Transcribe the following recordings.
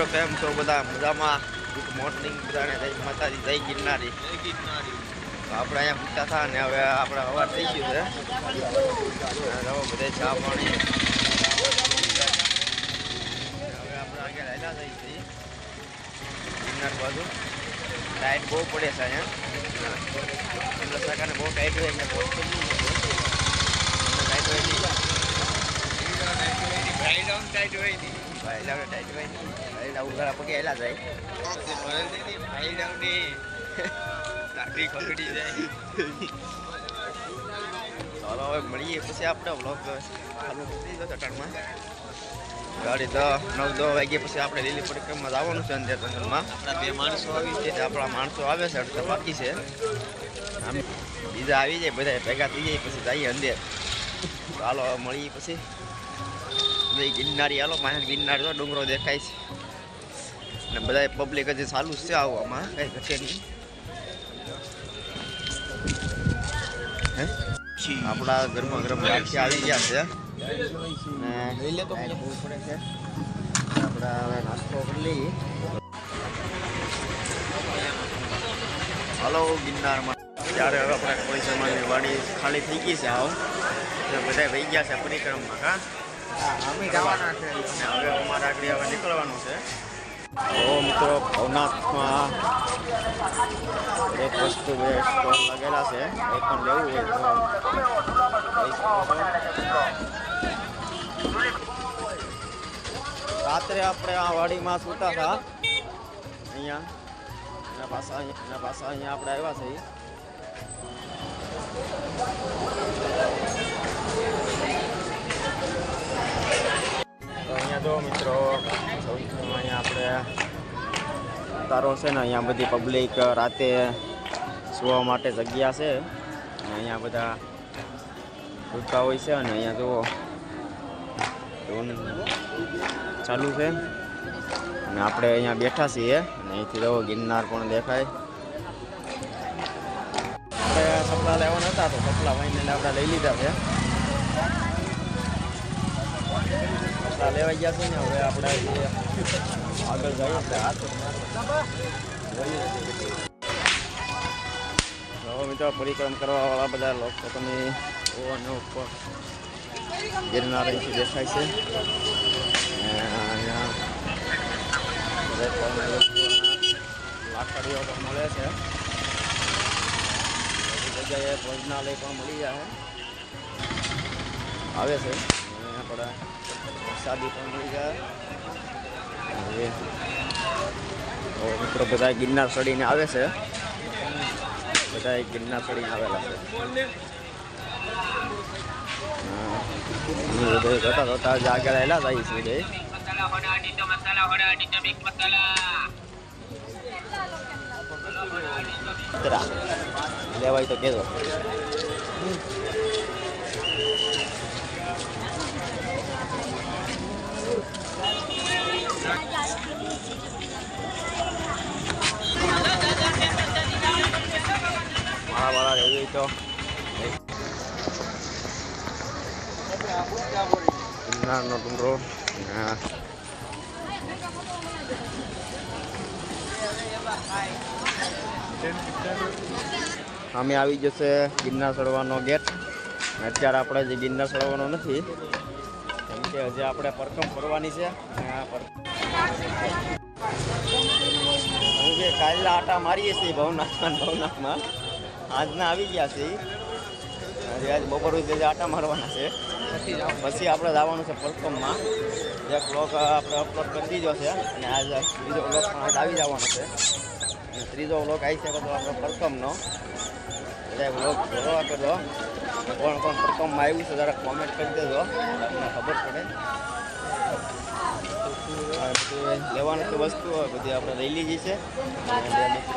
મિત્રો કેમ છો બધા મજામાં. ગુડ મોર્નિંગ બધાને, જય માતાજી, જય ગિરનારી. આપણે અહીંયા પૂછતા હતા ને હવે આપણે અવાર થઈ ગયું છે. હવે બધે ચા પાણી. હવે આપણે આગળ હેલા થઈ છીએ. ગિરનાર બાજુ. ટાઈટ બહુ પડે છે અહીંયા. એટલે બહુ ટાઈટ હોય એટલે બહુ ટાઈટ હોય નહીં ટાઈટ હોય લાવું ઘણા પગે હેલા જાય ચાલો હવે મળીએ પછી આપણે વ્લોગ ગાડી તો નવ દો વાગ્યા પછી આપણે લીલી પરિક્રમા જવાનું છે અંદર જંગલમાં આપણા બે માણસો આવી છે આપણા માણસો આવે છે અડધા બાકી છે આમ બીજા આવી જાય બધા ભેગા થઈ જાય પછી જઈએ અંદર ચાલો મળીએ પછી. ગિરનારી, હાલો, માણસ ગિરનાર તો ડુંગરો દેખાય છે. ને બધા પબ્લિક હજી ચાલુ છે આવવામાં કઈ ઘટે નહીં આપણા ગરમા ગરમ રાખી આવી ગયા છે. આપણે હવે નાસ્તો હલો, ગિરનારમાં. ત્યારે હવે આપણે કોઈ વાડી ખાલી થઈ ગઈ છે આવ. બધા વહી ગયા છે પરિક્રમમાં કા છે હવે તો ભવનાથમાં એક વસ્તુ લાગેલા છે એ પણ લેવું હોય. રાત્રે આપણે આ વાડીમાં સૂતા હતા, અહીંયા એના પાછા એના પાછા અહીંયા આપણે આવ્યા છીએ જો મિત્રો અહીંયા આપણે તારો છે ને, અહીંયા બધી પબ્લિક રાતે સુવા માટે જગ્યા છે. અને અહીંયા બધા રૂકા હોય છે અને અહીંયા જુઓ ધૂન ચાલુ છે. અને આપણે અહીંયા બેઠા છીએ, અને અહીંથી જુઓ, ગિરનાર પણ દેખાય. આપણે સપલા લેવાના હતા, તો સપલા વાઈને આપણે લઈ લીધા છે. કપડાં લેવા ગયા છે ને, હવે આપણે આગળ જઈએ છે હાથ હવે મિત્રો બધા લોકો તમે ઓને ઉપર ગિરનાર અહીંથી દેખાય છે. પણ મળે છે. જગ્યાએ ભોજનાલય પણ મળી જાય. આવે છે. આપણે સાદી પણ મળી જાય તો મિત્રો બધા ગિરનાર ચડીને આવે છે. બધા ગિરનાર ચડીને આવેલા છે. બધા જતા જતા જ આગળ આવેલા જાય છે બધા લેવાય તો કેજો. મારા વાળા રહેવી તો. ગિરનારનો ડુંગરો. સામે આવી જશે ગિરનાર સડવાનો ગેટ. અત્યારે આપણે જે ગિરનાર સડવાનો નથી. કેમ કે હજી આપણે પરકમ ફરવાની છે. અને આ પર હું આટા મારીએ છીએ ભવનાથમાં ભવનાથમાં. આજના આવી ગયા છે. હજી આજ બપોર સુધી આટા મારવાના છે. પછી આપણે જવાનું છે પરકમમાં એક બ્લોગ આપણે અપલોડ કરી દીધો છે અને આજ બીજો બ્લોગ પણ આજ આવી જવાનો છે. અને ત્રીજો વ્લોગ આવી શકે તો આપણે પરકમનો એટલે વ્લોગ જોવા કરજો. કોણ કોણ પરકમમાં આવ્યું છે જરાક કોમેન્ટ કરી દેજો. તમને ખબર પડે. લેવાની વસ્તુ હોય. બધી આપણે લઈ લીધી છે.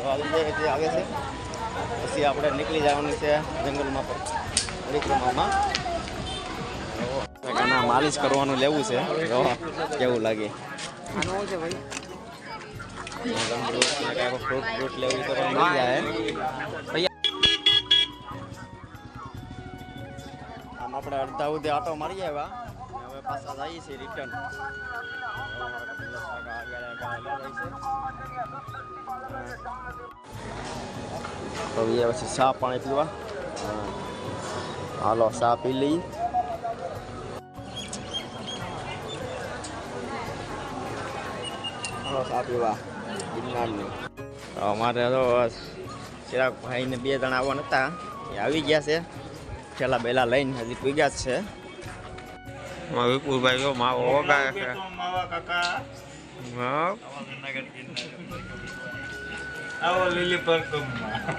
આવી આવે છે. પછી આપણે નીકળી જવાનું છે જંગલમાં પર, પરિક્રમામાં. માલિશ કરવાનું લેવું છે. કેવું લાગે? ફ્રૂટ ફ્રૂટ લેવું તો આમ આપણે અડધા સુધી આટો મારી આવ્યા. હવે પાછા જઈએ છીએ રિટર્ન એ પછી ચા પાણી પીવા. હાલો ચા પી લઈ હાલો ચા પીવા. ગિરનારની. તો અમારે તો ચિરાગ ભાઈને બે જણા આવવાના હતા. એ આવી ગયા છે. પેલા બેલા લઈને હજી પી ગયા છે. વિપુલભાઈ જો માવો છે. હા. આવો લીલી પરકમમાં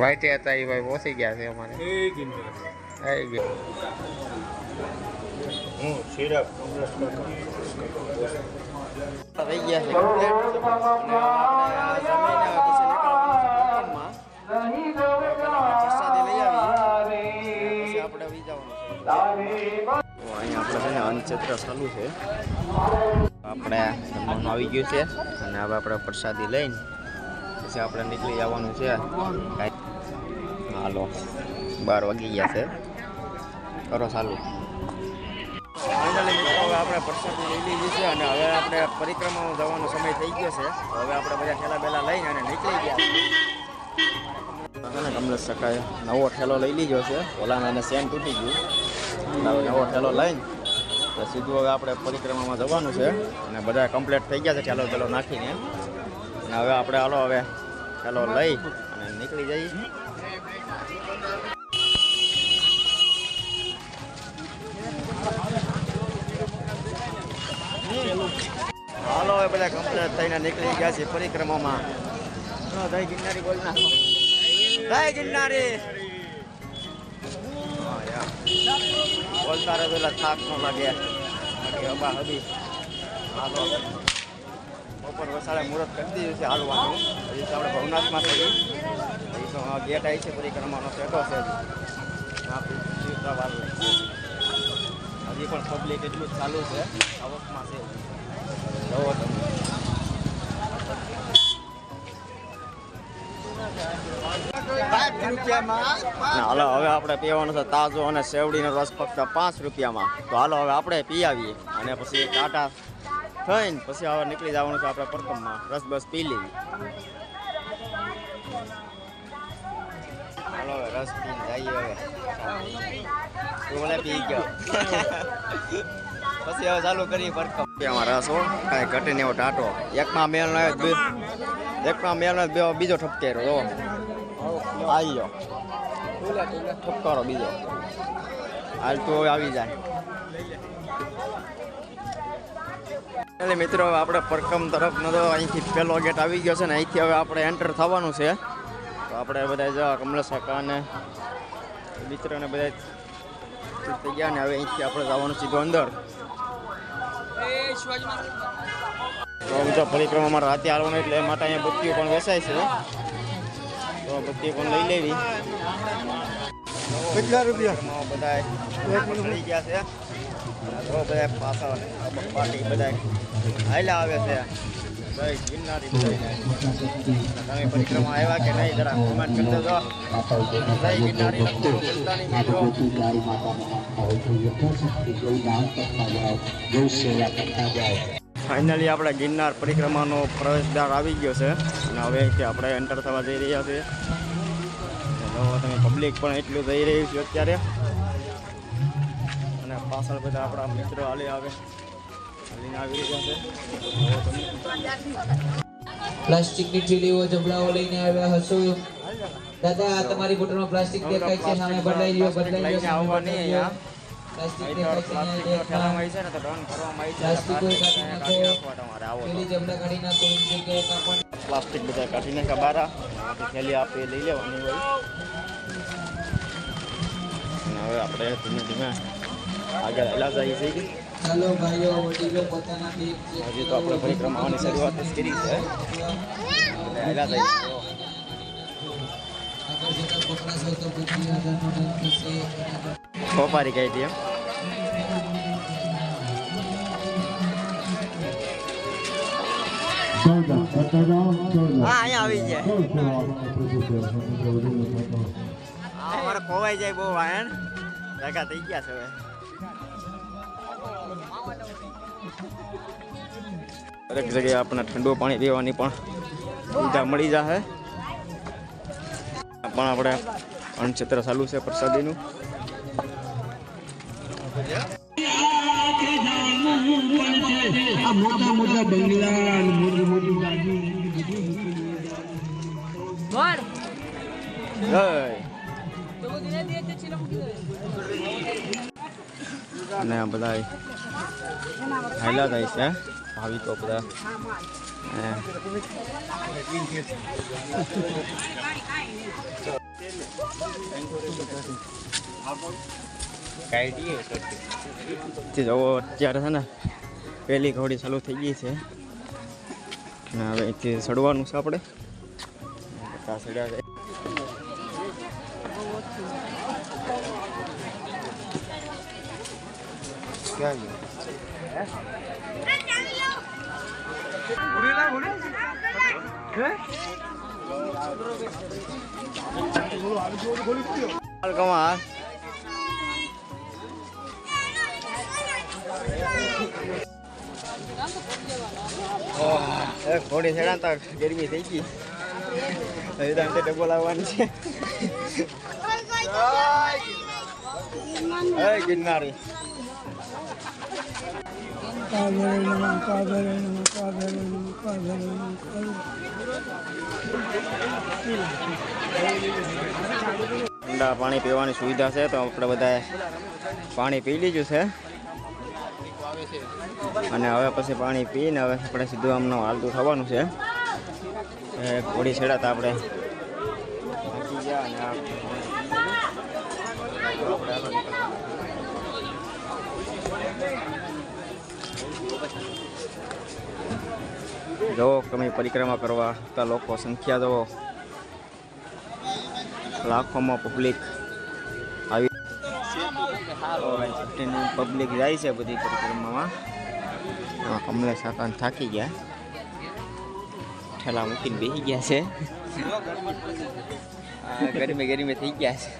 વાઈટે હતા એ ભાઈ પહોંચી ગયા છે અમારે. આવી ગયા. હું થઈ ગયા છે. આપણે ચાલુ છે. આપણે જમવાનું આવી ગયું છે અને હવે આપણે પ્રસાદી લઈને પછી આપણે નીકળી જવાનું છે. હાલો, બાર વાગી ગયા છે. કરો હવે આપણે પ્રસાદી લઈ લીધી છે અને હવે આપણે પરિક્રમામાં જવાનો સમય થઈ ગયો છે. હવે આપણે બધા ઠેલા બેલા લઈને અને નીકળી ગયા કમલેશ સકાએ નવો ઠેલો લઈ લીધો છે. ઓલામાં એને સેન તૂટી ગયું. નવો ઠેલો લઈને તો સીધું હવે આપણે પરિક્રમામાં જવાનું છે અને બધા કમ્પ્લીટ થઈ ગયા છે ચાલો ચાલો નાખીને અને હવે આપણે હાલો હવે ચાલો લઈ અને નીકળી જઈએ હાલો હવે બધા કમ્પ્લીટ થઈને નીકળી ગયા છે પરિક્રમામાં જય ગિરનારી બોલ જય ગિરનારી બોલતા રહે પેલા થાક ન લાગે. બાકી હબા હબી. હાલો. બપોર વસાડે મુહૂર્ત કરી દીધું છે હાલવાનું. હજી તો આપણે ભવનાથમાં થઈ હજી. તો ગેટ આવી છે પરિક્રમાનો સેટો છે હજી. પણ પબ્લિક એટલું જ ચાલુ છે. આવકમાં છે ના, હાલો હવે આપણે પીવાનું છે તાજો અને સેવડીનો રસ ફક્ત પાંચ રૂપિયામાં. તો હાલો હવે આપણે પી આવીએ અને પછી ટાટા થઈને પછી હવે નીકળી જવાનું છે આપણે પ્રથમમાં રસ બસ પી લેવી. હાલો હવે રસ પીને જઈએ હવે. મને પી ગયો. પછી હવે ચાલુ કરીએ પરકમ રૂપિયામાં રસ હો કાંઈ ઘટે ને એવો ટાટો. એકમાં મેલ એકમાં મેલ બીજો ઠપકેરો જો. આવી જાઓ ઠપકારો બીજો. હાલ તો હવે આવી જાય. એટલે મિત્રો હવે આપણે પરકમ તરફ નો તો અહીંથી પહેલો ગેટ આવી ગયો છે ને અહીંથી હવે આપણે એન્ટર થવાનું છે. તો આપણે બધા જો કમલેશ કાકા અને મિત્રોને બધા થઈ ગયા ને હવે અહીંથી આપણે જવાનું સીધું અંદર. તો તો પરિક્રમામાં રાતે આવવાનું એટલે એ માટે અહીંયા બત્તીઓ પણ વેચાય છે. તો પણ લઈ લેવી. કેટલા રૂપિયા? બધા થઈ ગયા છે. તો બધા પાછળ પાટી બધા હાઈલા આવે છે. જય ગિરનારી તમે પરિક્રમા આવ્યા કે નહીં જરા કમેન્ટ કરી દેજો. જય ગિરનારી. ફાઇનલી આપણે ગિરનાર પરિક્રમાનો પ્રવેશદ્વાર આવી ગયો છે. અને હવે કે આપણે એન્ટર થવા જઈ રહ્યા છીએ. તમે પબ્લિક પણ એટલું જઈ રહ્યું છે અત્યારે. અને પાછળ બધા આપણા મિત્રો હાલી આવે. હાલીને આવી રહ્યા છે. પ્લાસ્ટિકની થેલીઓ જબલાઓ લઈને આવ્યા હશો. દાદા તમારી બોટલમાં પ્લાસ્ટિક દેખાય છે સામે બદલાઈ ગયો બદલાઈ ગયો આવવા નહીં અહીંયા પ્લાસ્ટિક બધા કાઢીને નાખ્યા બારા થેલી આપે લઈ લેવાની હોય. હવે આપણે ધીમે ધીમે આગળ જઈએ ચાલો ભાઈઓ વડીલો પોતાના હજી તો આપણે પરિક્રમાની શરૂઆત કરી છે. બધા હેલા આગળ જતા પકડાશો તો પછી હજારનો દંડ થશે. વેપારી કહી દે હા અહીંયા આવી જાય અમારે ખોવાઈ જાય બહુ વાયણ ભેગા થઈ ગયા છે હવે દરેક જગ્યાએ આપણને ઠંડુ પાણી પીવાની પણ સુવિધા મળી જશે પણ આપણે અણચિત્ર ચાલુ છે પ્રસાદીનું. મોટા મોટા બંગલા અને મોટી મોટી ગાડી જય અને આ બધા હાયલા થાય છે ભાવિકો બધા હે. જે જવો અત્યારે છે ને પહેલી ઘોડી ચાલુ થઈ ગઈ છે. હવે અહીંથી સડવાનું છે આપણે. ચડ્યા છે. ક્યાં ગયો? ઘોડી ચડા તો ગરમી થઈ ગઈ. હવે તો અંતે ડબ્બો લાવવાની છે. હે ગિરનારી. ઠંડા પાણી પીવાની સુવિધા છે તો આપણે બધા પાણી પી લીધું છે. અને હવે પછી પાણી પીને હવે આપણે સીધું આમનું હાલતું થવાનું છે. ઘોડી છેડાતા આપણે. થાકી ગયા તમે પરિક્રમા કરવા લોકો સંખ્યા જવો. લાખોમાં પબ્લિક પબ્લિક જાય છે બધી પરિક્રમામાં આ કમલેશ કાકાને થાકી ગયા ઠેલા મૂકીને બેસી ગયા છે આ ગરમી ગરમી થઈ ગયા છે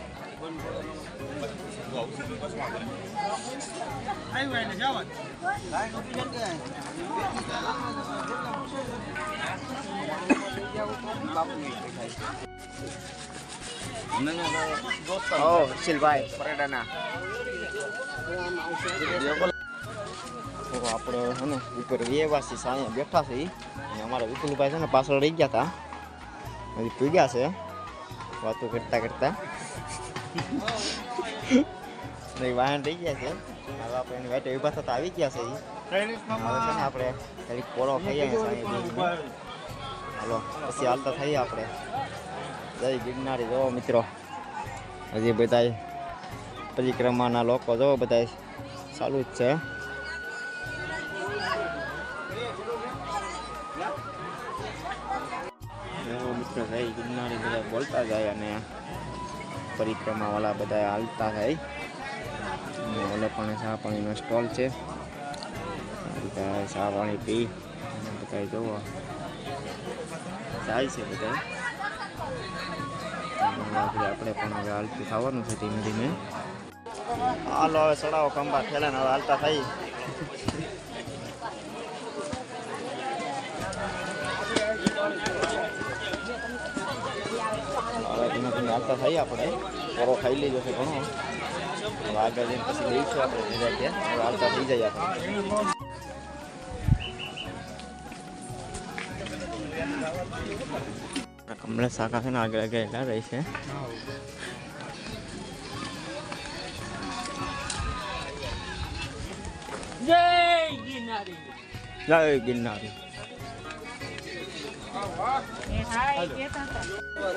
ઓ શીલભાઈ. પરેડાના. તો આપણે છે ને, ઉપર વેવાસી સાયા બેઠા છે. અને અમારા વિપુલભાઈ છે ને પાછળ રહી ગયા હતા હજી પીગ્યા છે. વાતો કરતા કરતા. નહીં વાહન રહી ગયા છે. હવે આપણે એની વાટે ઊભા થતા આવી ગયા છે હવે છે ને આપણે ઘડીક પોળો ખાઈએ હાલો, પછી હાલતા થઈએ આપણે. જય ગિરનારી. જો મિત્રો, હજી બધા પરિક્રમાના લોકો જો બધાય ચાલુ જ છે. મિત્રો, જય ગિરનારી બધા બોલતા જાય અને પરિક્રમાવાળા બધા હાલતા જાય. ઓલે પણ ચા પાણીનો સ્ટોલ છે. બધા ચા પાણી પી બધા જોવો જાય છે બધા આગળ આપણે પણ હવે હાલતું થવાનું છે ધીમે ધીમે. હાલો, હવે ચડાવો ખંભા ઠેલાને હવે હાલતા થઈ. હવે ધીમે ધીમે હાલતા થઈ આપણે. પરો ખાઈ લીધો છે ઘણો. આગળ જઈને પછી લઈશું આપણે ધીરે ત્યાં. હવે હાલતા થઈ જાય આપણે. કમલેશ શાખા છે ને આગળ ગયેલા રહી છે. જય ગિરનારી.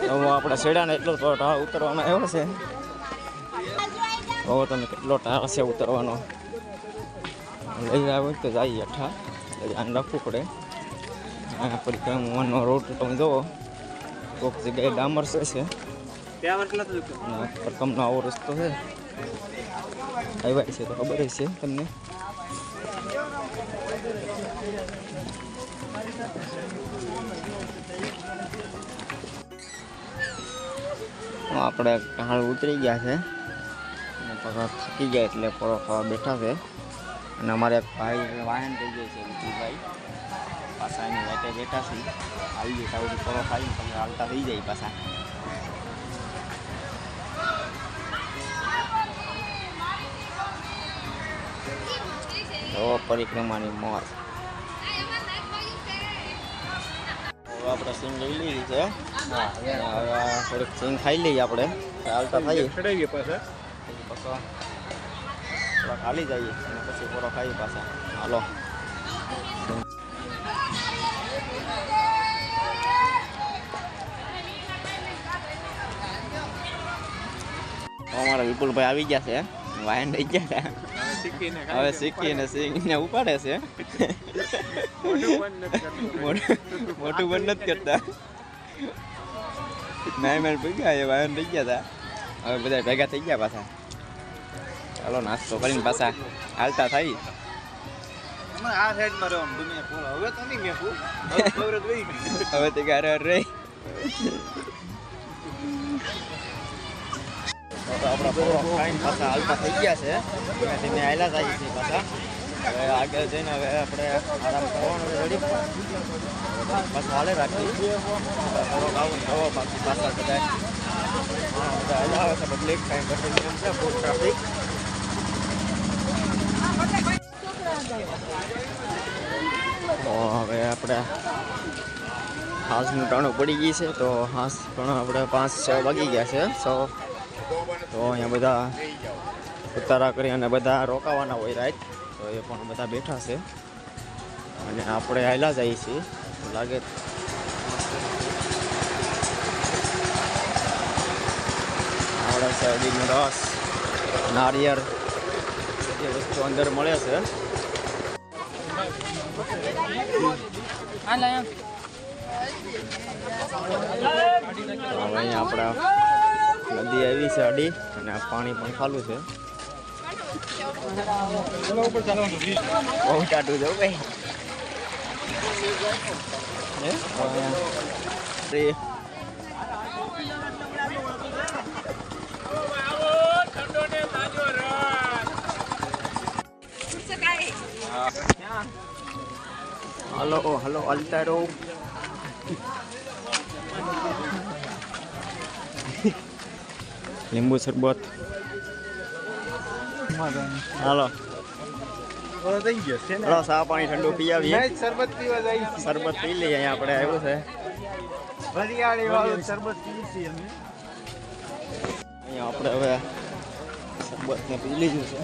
હવે આપણા સેડાને એટલો ટાળ ઉતરવાનો આવ્યો છે. હવે તમે કેટલો ઢાળ છે ઉતરવાનો. લઈ આવ્યો તો જાય અઠા ધ્યાન રાખવું પડે. પરિક્રમાનો રોડ તમે જુઓ. કોઈક જગ્યાએ ડામર છે પરકમનો આવો રસ્તો છે. આવ્યા છે તો ખબર છે તમને. આપણે હાલ ઉતરી ગયા છે. અને પગાર થાકી ગયા એટલે પોળો ખાવા બેઠા છે. અને અમારે એક ભાઈ વાહન થઈ ગયો છે વિપુલભાઈ પાછા એની વાટે બેઠા છીએ. આવી જાય સાવડી પરો ખાઈ તમે હાલતા થઈ જાય પાછા. તો પરિક્રમાની મોત આપણે સિંગ લઈ લીધી છે. હવે થોડીક સિંગ ખાઈ લઈએ આપણે. હાલતા થઈએ. ચડાવીએ પાછા. પછી થોડાક હાલી જઈએ અને પછી પૂરો ખાઈએ પાછા. હાલો. અમારા વિપુલભાઈ આવી ગયા છે વાયન થઈ ગયા છે. હવે શીખીને સિંગને ઉપાડે છે. મોટું મોટું બંધ નથી કરતા. નાઈ મેન ભેગા એ વાયન થઈ ગયા હતા. હવે બધા ભેગા થઈ ગયા પાછા. ચાલો નાસ્તો કરીને પાછા હાલતા થઈ. આ સાઈડમાં રહો પૂરો હવે તો નહીં મેં હવે તે ગારે રે આપણા પૂરો ખાઈને પાછા હાલતા થઈ ગયા છે. પાછા. હવે આગળ જઈને હવે આપણે આરામ કરવાનો પાછા હાલે રાખી હાલ્યા છે પબ્લિક કાંઈ ઘટે તો હવે આપણે હાંસનું ટાણું પડી ગઈ છે, તો હાંસ પણ આપણે પાંચ, છ વાગી ગયા છે. સો તો અહીંયા બધા ઉતારા કરી અને બધા રોકાવાના હોય રાઈટ. તો એ પણ બધા બેઠા છે. અને આપણે હાલ્યા જઈએ છીએ. લાગે આવડે છે રસ, નારિયેળ એ વસ્તુ અંદર મળે છે. હવે આપણા નદી આવી છે અડી અને આ પાણી પણ ખાલું છે. બહુ ટાટું જવું ભાઈ. હલો હલો અલ્તારો લીંબુ શરબત. હાલો. હાલો સા પાણી ઠંડુ પી આવીએ. નહીં, શરબત પીવા જાય શરબત પી લઈએ અહીંયા આપણે આવ્યું છે. હરિયાળી વાળું શરબત છીએ અમે. અહીંયા આપણે હવે શરબત ને પી લીધું છે.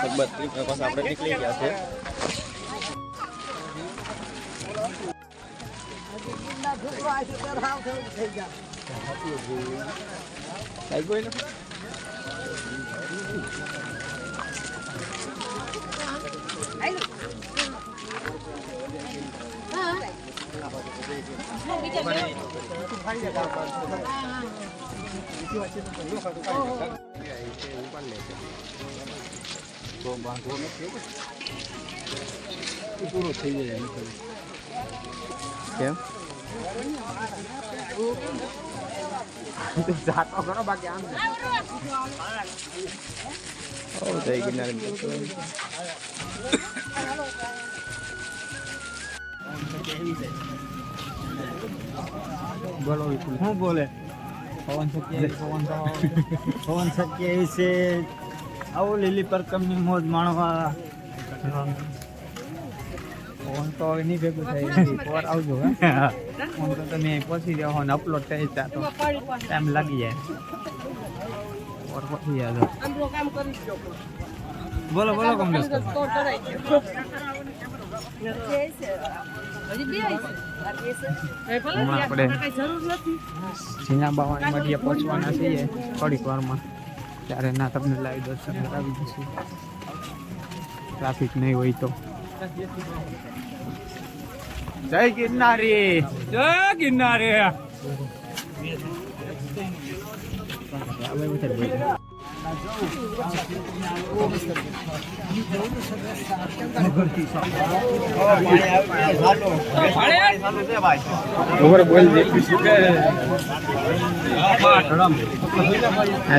શરબત પી પછી આપણે નીકળી ગયા છે Đấy quên lắm. Đấy. Tuần bàn tuần nó thiếu Cái cú rồi thì gì vậy? Kéo જાતો કરો બાકી આમ. ઓ જય ગિરનાર બોલો શું? બોલે? પવન પવન શક્ય એ છે. આવો લીલી પરકમની મોજ માણવા. ફોન તો નહીં ભેગું થાય પર આવજો હે. ફોન તો તમે પહોંચી જાઓ ને અપલોડ થઈ જાય તો ટાઈમ લાગી જાય. પર પહોંચી જાય બોલો બોલો કમલેશ ઝીણા બાવાની પહોંચવાના છીએ થોડીક વારમાં. ત્યારે ના તમને લાઈવ દર્શન કરાવી દઈશું. ટ્રાફિક નહીં હોય તો. જય ગિરનારી. જય ગિરનારી.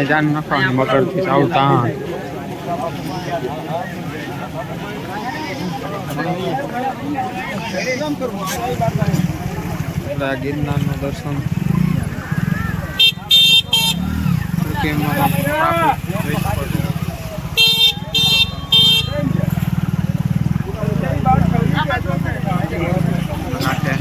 જાન નખવાની મગરથી આવતા. ગિરનારનું દર્શન. ટ્રેકિંગમાં traffic જોઈ શકો છો. નાખે.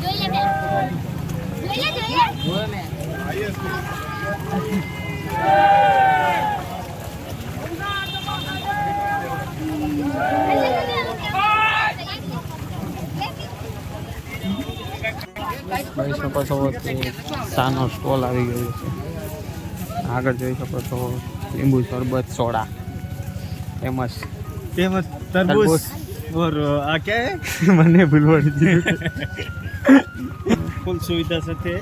જોઈએ બે જોઈએ જોઈએ જોઈ શકો છો કે ચાનો સ્ટોલ આવી ગયો છે આગળ જોઈ શકો છો લીંબુ શરબત સોડા ફેમસ फेमस तरबूज और आ क्या है મને ભૂલવાડી દીધું फुल सुविधा સાથે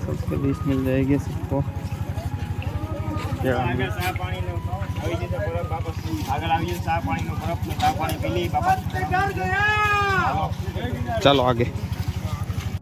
सबको बीस मिल जाएगी सबको આગળ ચા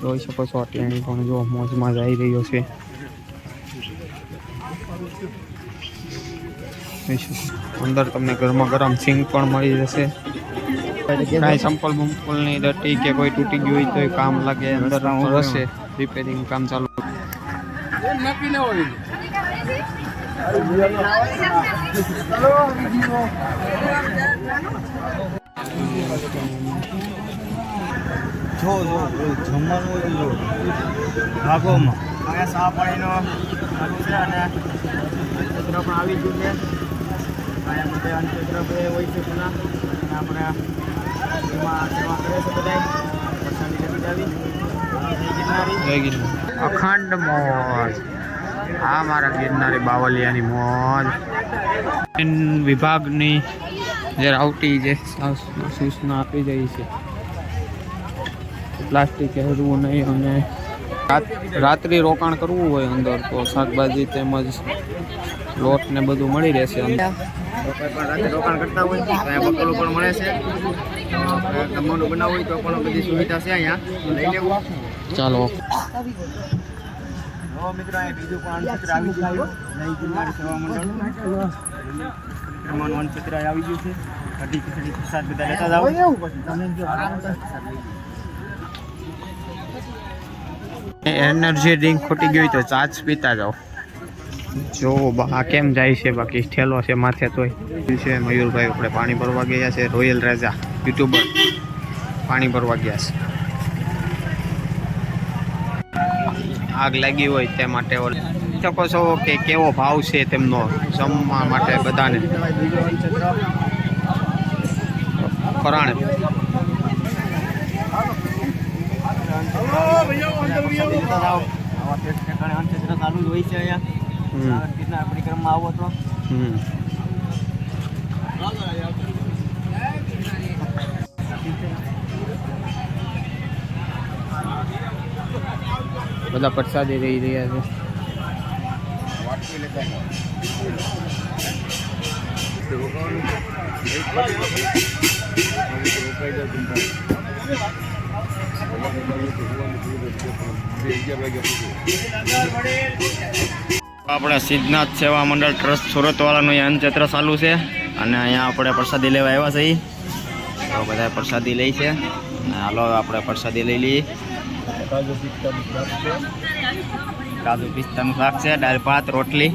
જોઈ શકો છો અત્યારે પણ જો મોજમાં જઈ રહ્યો છે. અંદર તમને ગરમા ગરમ સિંગ પણ મળી જશે. કાંઈ સંપલ બંપલની ડટી કે કોઈ તૂટી ગયું હોય તો કામ લાગે. અંદર હશે. રિપેરિંગ કામ ચાલુ. જો જો જમવાનું જો. ભાગોમાં અહીંયા સા પાણીનો છે અને ચિત્ર પણ આવી ગયું છે. અહીંયા બધે અંતચિત્ર બે હોય છે પેલા. અને આપણે એમાં સેવા કરે છે બધા પ્રસાદી લેતી આવી. અખંડ મોજ આ મારા ગિરનારી બાવલિયાની મોજ. વિભાગની જે રાવટી જે સૂચના આપી રહી છે. પ્લાસ્ટિક હેરવું નહીં અને રાત- રાત્રિ રોકાણ કરવું હોય અંદર તો શાકભાજી તેમજ લોટ ને બધું મળી રહેશે રોકાણ કરતા હોય બકલું પણ મળે છે. જમવાનું બનાવવું હોય તો પણ બધી સુવિધા છે અહીંયા. ચાલો. નવો મિત્રો અહીંયા બીજું પણ અન્નક્ષેત્ર આવી ગયું છે. નવી સેવા મંડળ. પરિક્રમાનું અન્નક્ષેત્ર આવી ગયું છે. કઢી ખીચડી પ્રસાદ બધા લેતા જાઓ. એનર્જી ડ્રિંક ખૂટી ગઈ હોય તો ચાચ પીતા જાઓ. જો બા કેમ જાય છે? બાકી ઠેલો છે માથે તોય. છે મયુરભાઈ આપણે પાણી ભરવા ગયા છે. Royal Raja YouTuber. પાણી ભરવા ગયા છે. આગ લાગી હોય તે માટે શકો છો કે કેવો ભાવ છે તેમનો? જમવા માટે બધાને. પરાણે ચાલુ જ હોય છે અહીંયા હમ. આ ગિરનાર પરિક્રમા આવો તો બધા પ્રસાદી રહી રહ્યા છે. આપણે સિદ્ધનાથ સેવા મંડળ ટ્રસ્ટ સુરતવાળાનું અન્નક્ષેત્ર ચાલુ છે અને અહીંયા આપણે પ્રસાદી લેવા આવ્યા છીએ. તો બધા પ્રસાદી લઈ છે. અને હાલો આપણે પ્રસાદી લઈ લઈએ. કાજુ પિસ્તાનું શાક છે. દાળ ભાત રોટલી.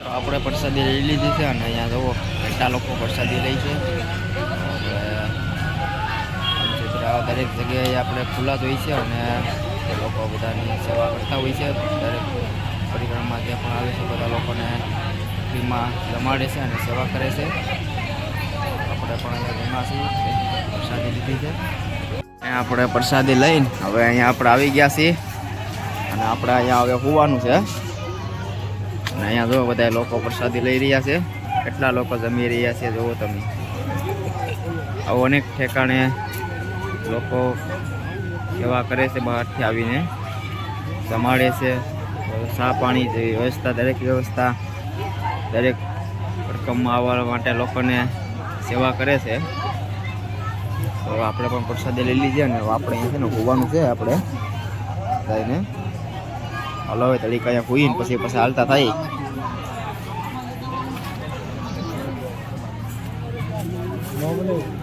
તો આપણે પ્રસાદી લઈ લીધી છે અને અહીંયા જુઓ કેટલા લોકો પ્રસાદી લે છે. દરેક જગ્યાએ આપણે ખુલ્લા જ હોય છે અને લોકો બધાની સેવા કરતા હોય છે. દરેક પરિક્રમા જે પણ આવે છે બધા લોકોને ફ્રીમાં જમાડે છે અને સેવા કરે છે. આપણે પણ અહીંયા જમા છીએ. પ્રસાદી લીધી છે. આપણે પ્રસાદી લઈને હવે અહીંયા આપણે આવી ગયા છીએ. અને આપણે અહીંયા હવે હોવાનું છે. અને અહીંયા જો બધા લોકો પ્રસાદી લઈ રહ્યા છે. કેટલા લોકો જમી રહ્યા છે જુઓ તમે. આવું અનેક ઠેકાણે લોકો સેવા કરે છે બહારથી આવીને. જમાડે છે. ચા પાણી જેવી વ્યવસ્થા, દરેક વ્યવસ્થા દરેક રકમમાં આવવા માટે લોકોને સેવા કરે છે. તો આપણે પણ પ્રસાદી લઈ લીધી અને આપણે છે ને હોવાનું છે આપણે. જઈને. હાલો, હવે તરીકે અહીંયા હોઈને પછી પછી હાલતા થાય. નોર્મલી